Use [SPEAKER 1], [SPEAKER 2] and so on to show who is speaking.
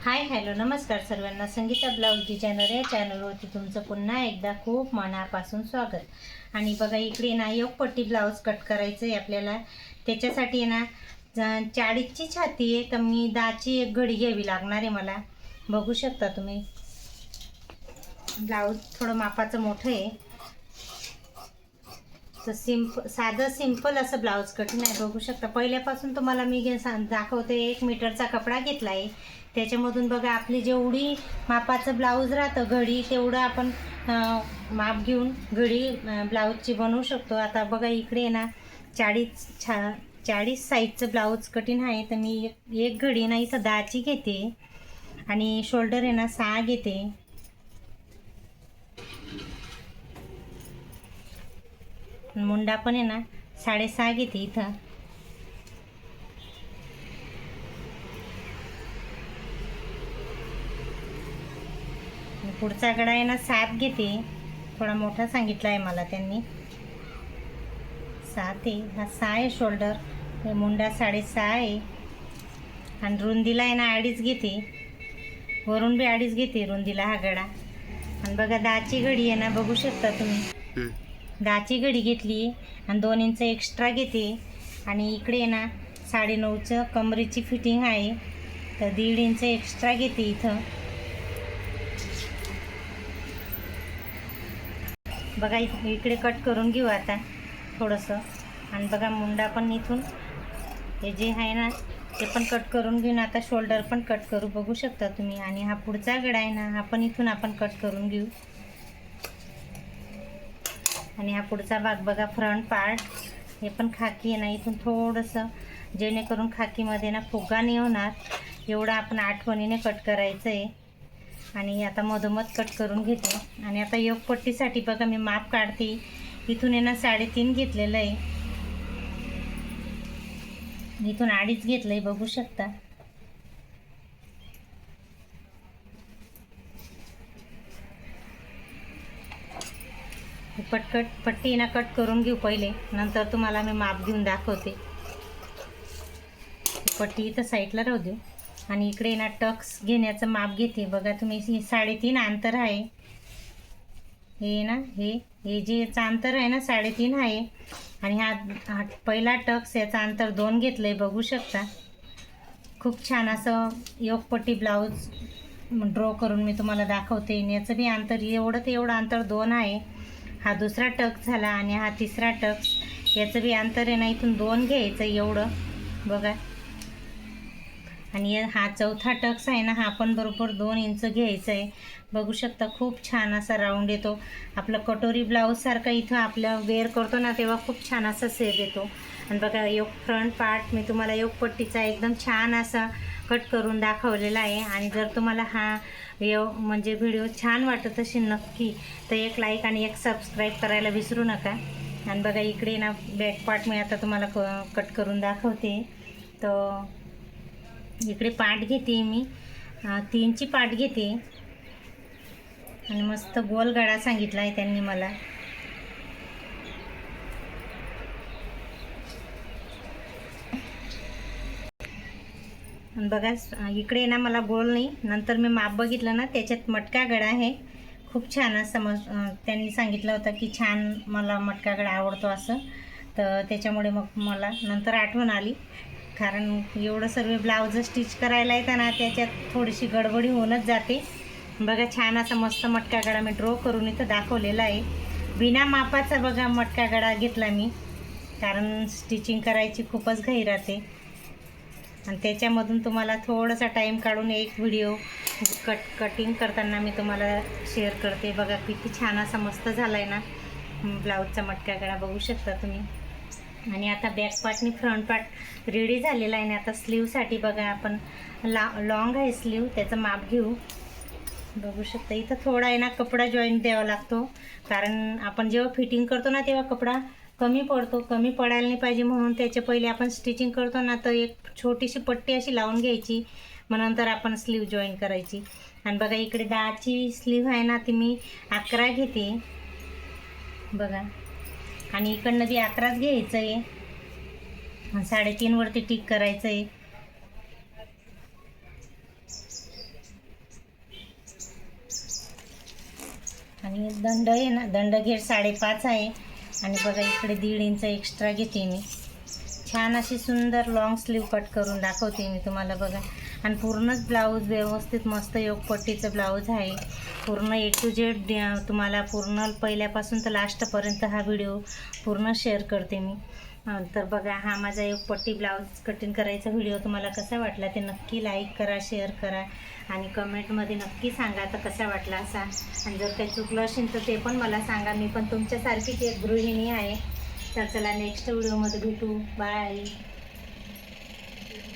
[SPEAKER 1] Hi hello नमस्कार सर्वांना. Sangeeta blouse designer या चॅनलवरती तुमचं पुन्हा एकदा खूप मनापासून स्वागत. आणि बघा इकडे ना योगपट्टी ब्लाऊज कट करायचं आहे आपल्याला. त्याच्यासाठी ना चाळीसची छाती आहे तर मी दहाची एक घडी घ्यावी लागणार आहे मला. बघू शकता तुम्ही. ब्लाऊज थोडं मापाचं मोठं आहे. तर सिंप साधं सिंपल असं ब्लाऊज कटिंग आहे बघू शकता पहिल्यापासून तुम्हाला मी घे सांग दाखवते एक मीटरचा कपडा घेतला आहे त्याच्यामधून बघा आपली जेवढी मापाचं ब्लाऊज राहतं घडी तेवढं आपण माप घेऊन घडी ब्लाऊजची बनवू शकतो. आता बघा इकडे आहे ना चाळीस छा चाळीस साईजचं ब्लाऊज कटिंग आहे तर मी एक घडी ना इथं दहाची घेते. आणि शोल्डर आहे ना सहा घेते. मुंडा पण आहे ना साडेसहा घेते इथं. पुढचा गडा आहे ना सात घेते. थोडा मोठा सांगितला आहे मला त्यांनी. सात आहे. हा सहा आहे शोल्डर हे मुंडा साडेसहा आहे. आणि रुंदीला आहे ना अडीच घेते. वरून बी अडीच घेते रुंदीला हा गडा. आणि बघा दहाची घडी आहे ना बघू शकता तुम्ही. दहाची घडी घेतली आणि दोन इंच एक्स्ट्रा घेते. आणि इकडे ना साडेनऊचं कमरेची फिटिंग आहे. तर दीड इंच एक्स्ट्रा घेते इथं. बघा इकडे कट करून घेऊ आता थोडंसं. आणि बघा मुंडा पण इथून. हे जे आहे ना ते पण कट करून घेऊन आता शोल्डर पण कट करू. बघू शकता तुम्ही. आणि हा पुढचा गडा आहे ना हा पण इथून आपण कट करून घेऊ. आणि हा पुढचा भाग बघा फ्रंट पार्ट हे पण खाकी आहे ना इथून थोडंसं. जेणेकरून खाकीमध्ये ना फुगा नाही होणार. एवढं आपण आठवणीने कट करायचं आहे आणि आता मधोमध कट करून घेते. आणि आता योगपट्टीसाठी बघा मी माप काढते. इथून आहे ना साडेतीन घेतलेलं आहे. इथून अडीच घेतलं आहे बघू शकता. पटकट पट्टी ना कट करून घेऊ पहिले. नंतर तुम्हाला मी माप घेऊन दाखवते. पट्टी इथं साईडला राहू देऊ. आणि इकडे ना टक्स घेण्याचं माप घेते. बघा तुम्ही हे साडेतीन अंतर आहे. हे ना हे हे जे याचं अंतर आहे ना साडेतीन आहे. आणि हा हा पहिला टक्स याचं अंतर दोन घेतलं आहे बघू शकता. खूप छान असं योगपट्टी ब्लाऊज ड्रॉ करून मी तुम्हाला दाखवते. याचं बी अंतर एवढं ते एवढं अंतर दोन आहे. हा दुसरा टक्स झाला आणि हा तिसरा टक्स. याचं बी अंतर आहे ना इथून दोन घ्यायचं एवढं. बघा. आणि या- हा चौथा टक्स आहे ना हा पण बरोबर दोन इंच घ्यायचा आहे. बघू शकता खूप छान असा राऊंड येतो. आपलं कटोरी ब्लाऊजसारखा इथं आपलं वेअर करतो ना तेव्हा खूप छान असा सेप येतो. आणि बघा योग फ्रंट पार्ट मी तुम्हाला योगपट्टीचा एकदम छान असा कट करून दाखवलेला आहे. आणि जर तुम्हाला हा यो म्हणजे व्हिडिओ छान वाटत असेल नक्की तर एक लाईक आणि एक सबस्क्राईब करायला विसरू नका. आणि बघा इकडे ना बॅक पार्ट मी आता तुम्हाला क कट करून दाखवते. तर इकडे पाट घेते मी. तीनची पाट घेते. आणि मस्त गोल गळा सांगितला आहे त्यांनी मला. आणि बघा इकडे ना मला गोल नाही. नंतर मी माप बघितलं ना त्याच्यात मटका गळा आहे. खूप छान असं मग त्यांनी सांगितलं होतं की छान मला मटका गळा आवडतो असं. तर त्याच्यामुळे मग मला नंतर आठवण आली. कारण एवढं सर्व ब्लाऊज स्टिच करायला येतं ना त्याच्यात थोडीशी गडबडी होऊनच जाते. बघा छान असा मस्त मटका गडा मी ड्रॉ करून इथं दाखवलेला आहे. बिना मापाचा बघा मटका गडा घेतला मी. कारण स्टिचिंग करायची खूपच घाई राहते. आणि त्याच्यामधून तुम्हाला थोडासा टाईम काढून एक व्हिडिओ कट कटिंग करताना मी तुम्हाला शेअर करते. बघा किती छान असा मस्त झाला आहे ना ब्लाऊजचा मटका गळा बघू शकता तुम्ही. आणि आता बॅक पार्टनी फ्रंट पार्ट रेडी झालेला आहे आणि आता स्लीवसाठी बघा आपण ला लॉंग आहे स्लीव त्याचं माप घेऊ. बघू शकता इथं थोडा आहे ना कपडा जॉईंट द्यावा लागतो. कारण आपण जेव्हा फिटिंग करतो ना तेव्हा कपडा कमी पडतो. कमी पडायला नाही पाहिजे म्हणून त्याच्या पहिले आपण स्टिचिंग करतो ना तर एक छोटीशी पट्टी अशी लावून घ्यायची. मग नंतर आपण स्लीव जॉईन करायची. आणि बघा इकडे दहाची स्लीव आहे ना ती मी अकरा घेते. बघा. आणि इकडनं बी अकराच घ्यायचं आहे साडेतीनवरती टिक करायचं आहे आणि दंड आहे ना दंड घेर साडेपाच आहे. आणि बघा इकडे दीड इंच एक्स्ट्रा घेते मी. छान अशी सुंदर लॉंग स्लीव कट करून दाखवते मी तुम्हाला बघा. आणि पूर्णच ब्लाऊज व्यवस्थित मस्त योगपट्टीचं ब्लाऊज आहे. पूर्ण ए टू जेड तुम्हाला पूर्ण पहिल्यापासून तर लास्टपर्यंत हा व्हिडिओ पूर्ण शेअर करते मी. तर बघा हा माझा एक पट्टी ब्लाऊज कटिंग करायचा व्हिडिओ तुम्हाला कसा वाटला ते नक्की लाईक करा शेअर करा आणि कमेंटमध्ये नक्की सांगा तर कसा वाटला असा. आणि जर काही चुकलं असेल तर ते पण मला सांगा. मी पण तुमच्यासारखीच एक गृहिणी आहे. तर चला नेक्स्ट व्हिडिओमध्ये भेटू. बाय